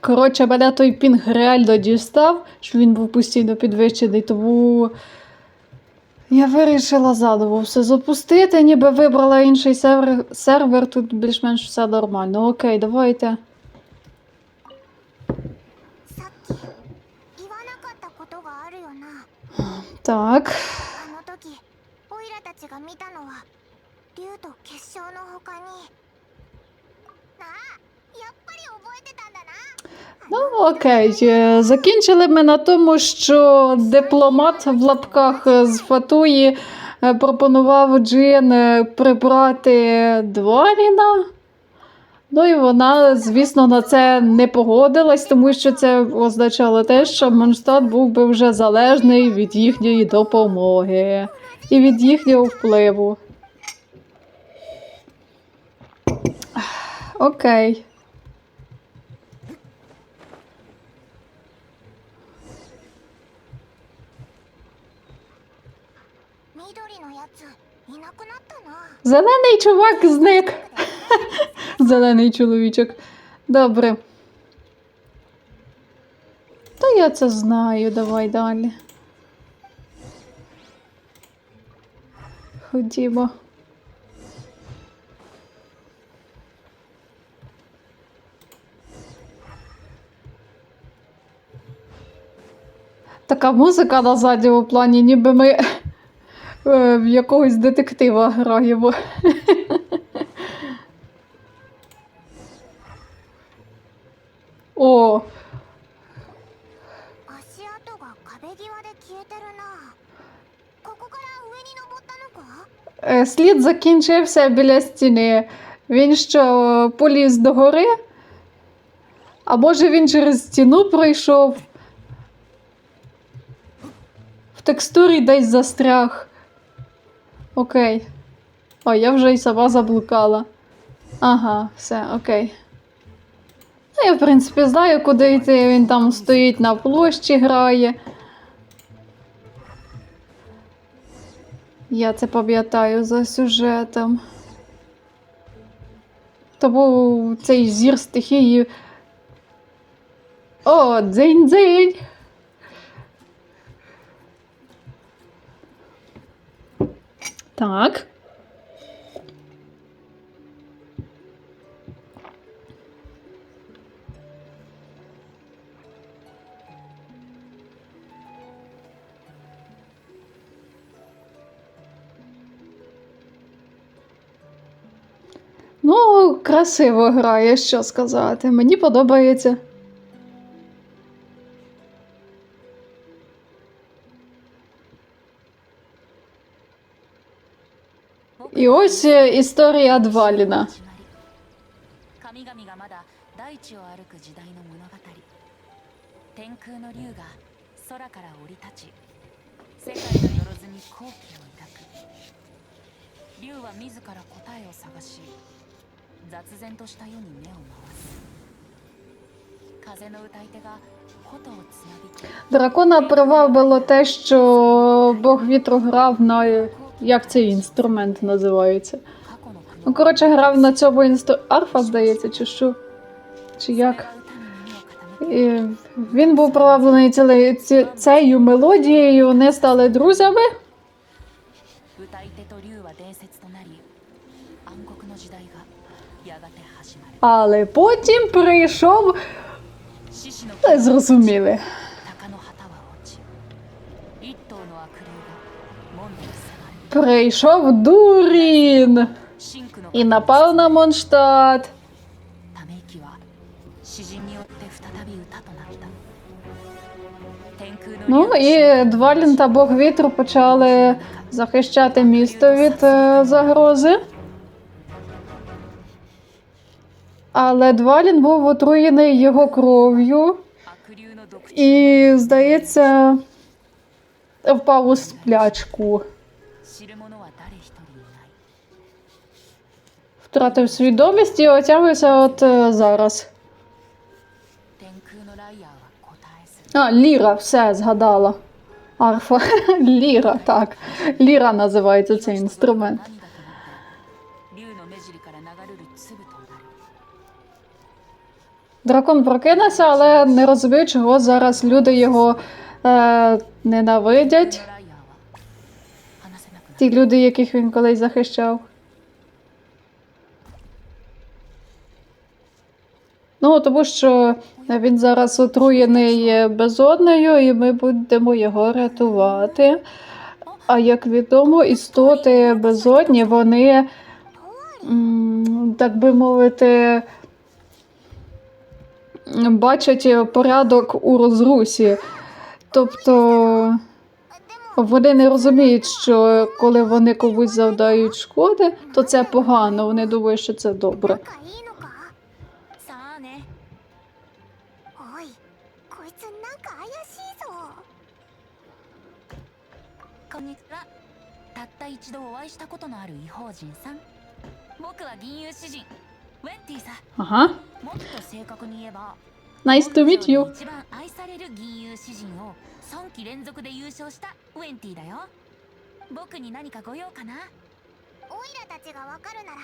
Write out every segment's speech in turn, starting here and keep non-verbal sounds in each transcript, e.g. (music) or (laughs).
Коротше, мене той пінг реально дістав, що він був постійно підвищений, тому я вирішила заново все запустити, ніби вибрала інший сервер, сервер тут більш-менш все нормально. Окей, давайте. Так. Ну, окей, е, закінчили ми на тому, що дипломат в лапках е, з Фатуї е, пропонував Джин прибрати дворіна. Ну і вона, звісно, на це не погодилась, тому що це означало те, що Манштат був би вже залежний від їхньої допомоги і від їхнього впливу. Окей. Зелений чувак зник. (laughs) Зелений чоловічок. Добре. Та я це знаю, давай далі. Ходімо. Така музика на задньому плані, ніби ми Е, в якогось детектива граємо. (laughs) О! Е, слід закінчився біля стіни. Він що поліз до гори, а може він через стіну пройшов, в текстурі десь застряг. Окей. О, я вже й сама заблукала. Ага, все, окей. Ну, я, в принципі, знаю, куди йти. Він там стоїть на площі, грає. Я це пам'ятаю за сюжетом. То був цей зір стихії. О, дзинь-дзинь! Так. Ну, красиво грає, що сказати. Мені подобається. І ось е, історія Дваліна. Дракона привабило те, що Бог вітру грав на як цей інструмент називається? Ну, коротше, грав на цьому інстру... арфа, здається, чи що? Чи як? І Він був пролавлений ціле... цією мелодією, вони стали друзями. Але потім прийшов. Але зрозуміли. Прийшов дурін і напав на Монштадт. Ну і Двалін та Бог вітру почали захищати місто від е, загрози. Але Двалін був отруєний його кров'ю і, здається, впав у сплячку. Втратив свідомість і отягується от е, зараз. А, Ліра, все згадала. Арфа. (laughs) Ліра, так. Ліра називається цей інструмент. Дракон прокинувся, але не розумію, чого зараз люди його е, ненавидять. Ті люди, яких він колись захищав. Ну, тому що він зараз отруєний безоднею, і ми будемо його рятувати. А як відомо, істоти безодні, вони, так би мовити, бачать порядок у розрусі. Тобто вони не розуміють, що коли вони комусь завдають шкоди, то це погано. Вони думають, що це добре. Ага. もっと正確に言えば Nice to meet 僕 you. の一番愛される銀融詩人を3期連続で優勝したウェンティだよ僕に何かご用かなオイラたちがわかるなら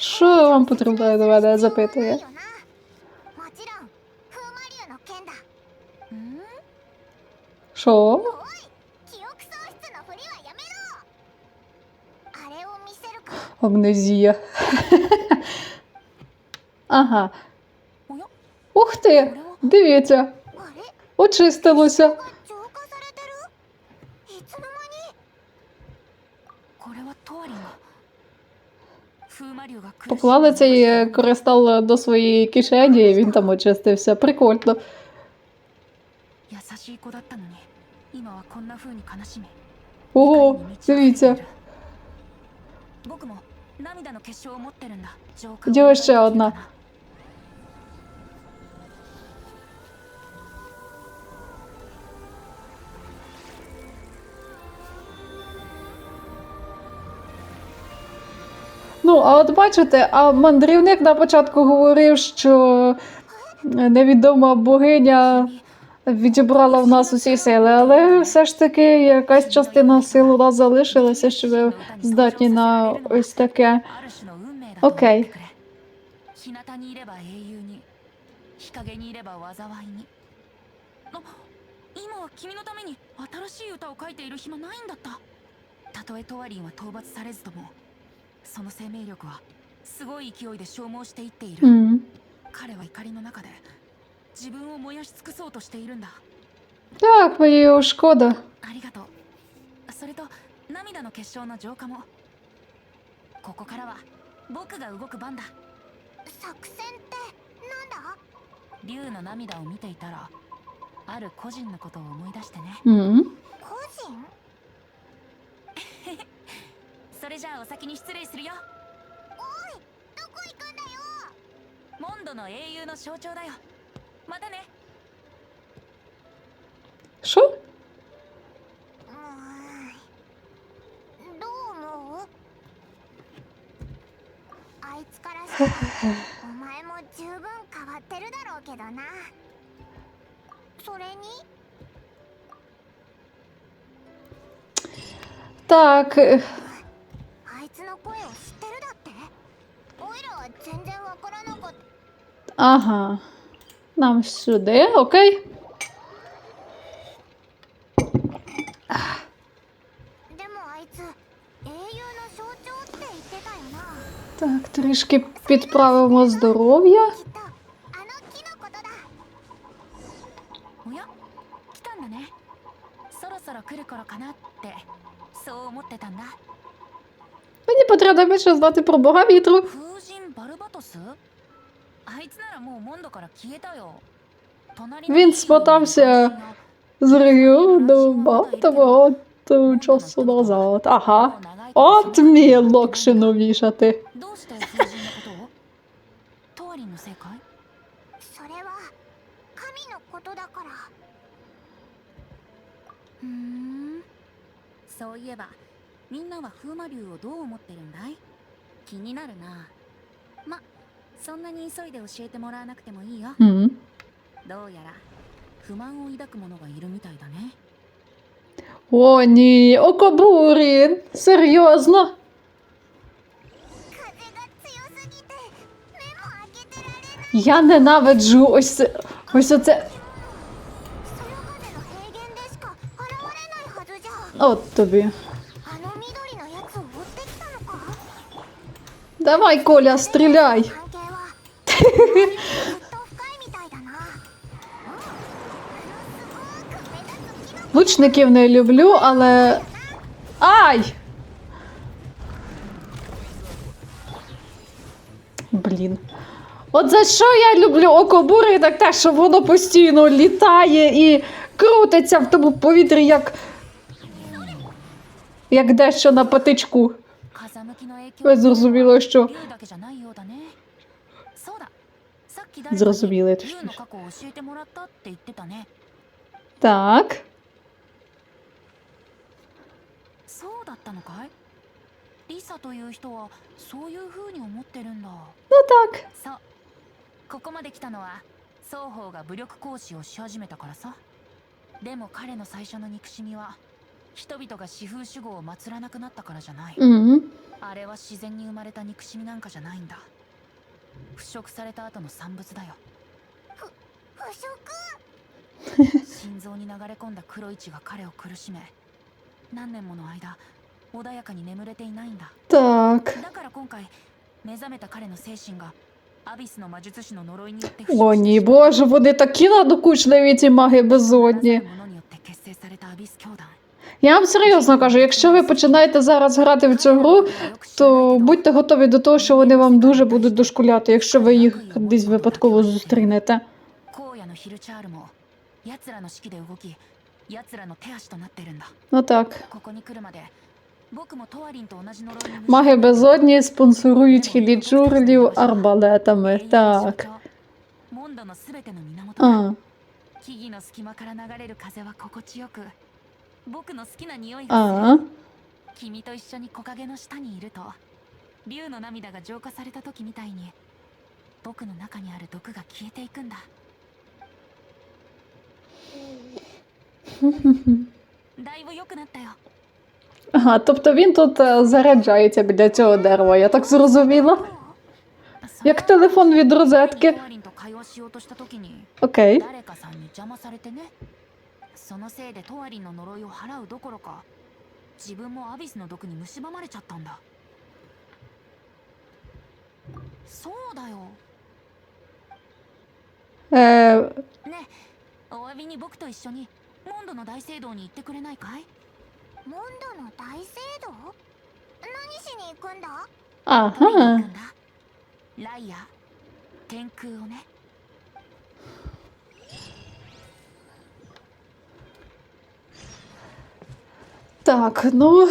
Що вам потрібно до мене? запитує. もちろん風魔竜の剣だうん Що? 記憶喪失のふりはやめろあれを見せるか Амнезія. ага. Ух ти! Дивіться, очистилося. Поклали цей е, кристал до своєї кишені, і він там очистився. Прикольно. Ого, дивіться. Діо ще одна. Ну, а от бачите, а мандрівник на початку говорив, що невідома богиня відібрала в нас усі сили, але все ж таки якась частина сил у нас залишилася, що ви здатні на ось таке. Окей. あるその生命力はすごい勢いで消耗していっている、 М. 彼は怒りの中で自分を燃やし尽くそうとしているんだ Так, мені його шкода. ありがとうそれと涙の結晶の浄化もここからは僕が動く番だ作戦ってなんだ竜の涙を見ていたらある個人のことを思い出してね М. 個人 ゃあお先に失礼するよおいどこ行くんだよモンドの英雄の象徴だよまたね Що? うーんどう思うあいつからしたら(laughs) お前も十分変わってるだろうけどなそれに Так, Ага. Нам сюди, окей. Так, трішки підправимо здоров'я. Мені потрібно більше знати про бога вітру. Він смотався з регіону багато багато часу назад. Ага. От мій локшину вішати. どうして風神のことをトワリンのせいかいそれは神のことだからふーんそういえばみんなは風魔竜をどう思ってるんだい気になるなま そんなに急いで教えてもらわなくてもいいよ М. どうやら不満を抱く者がいるみたいだね О, ні, окобурін. Серйозно. 風が強すぎて目も開けてられない Я ненавиджу ось це. Ось оце. そよ風の平原でしか現れないはずじゃ От тобі. あの緑のやつを追ってきたのか Давай, Коля, стріляй. Лучників не люблю, але. Ай! Блін. От за що я люблю окобури, так те, що воно постійно літає і крутиться в тому повітрі, як Як дещо на патичку. Ви зрозуміло, що. Зрозуміли, 竜 точніше. の過去を教えてもらったって言ってたね Так. そうだったのかいリサという人はそういう風に思ってるんだ Ну так. そうここまで来たのは双方が武力行使をし始めたからさでも彼の最初の憎しみは人々が四風守護を祀らなくなったからじゃない Угу. あれは自然に生まれた憎しみなんかじゃないんだ 腐食された後の産物だよ腐食心臓に流れ込んだ黒い血が彼を苦しめ何年もの間穏やかに眠れていないんだ Так. だから今回目覚めた彼の精神がアビスの魔術師の呪いによって О, ні, боже, вони такі надокучливі, ці маги безодні. ものによって結成されたアビス教団 я вам серйозно кажу, якщо ви починаєте зараз грати в цю гру, то будьте готові до того, що вони вам дуже будуть дошкуляти, якщо ви їх десь випадково зустрінете. Ну так. Маги безодні спонсорують хіліджурлів арбалетами. Так. А. 僕の好きな匂いがする а. 君と一緒に木陰の下にいると竜の涙が浄化された時みたいに僕の中にある毒が消えていくんだだいぶ良くなったよ (laughs) Ага, тобто він тут е, заряджається біля цього дерева, я так зрозуміла. Як телефон від розетки. トワリンと会話しようとした時に Окей. そのせいでトワリンの呪いを払うどころか自分もアビスの毒に蝕まれちゃったんだ。そうだよ。えー、ねお詫びに僕と一緒にモンドの大聖堂に行ってくれないかい？モンドの大聖堂？何しに行くんだ？あはライア天空をね。Так, ну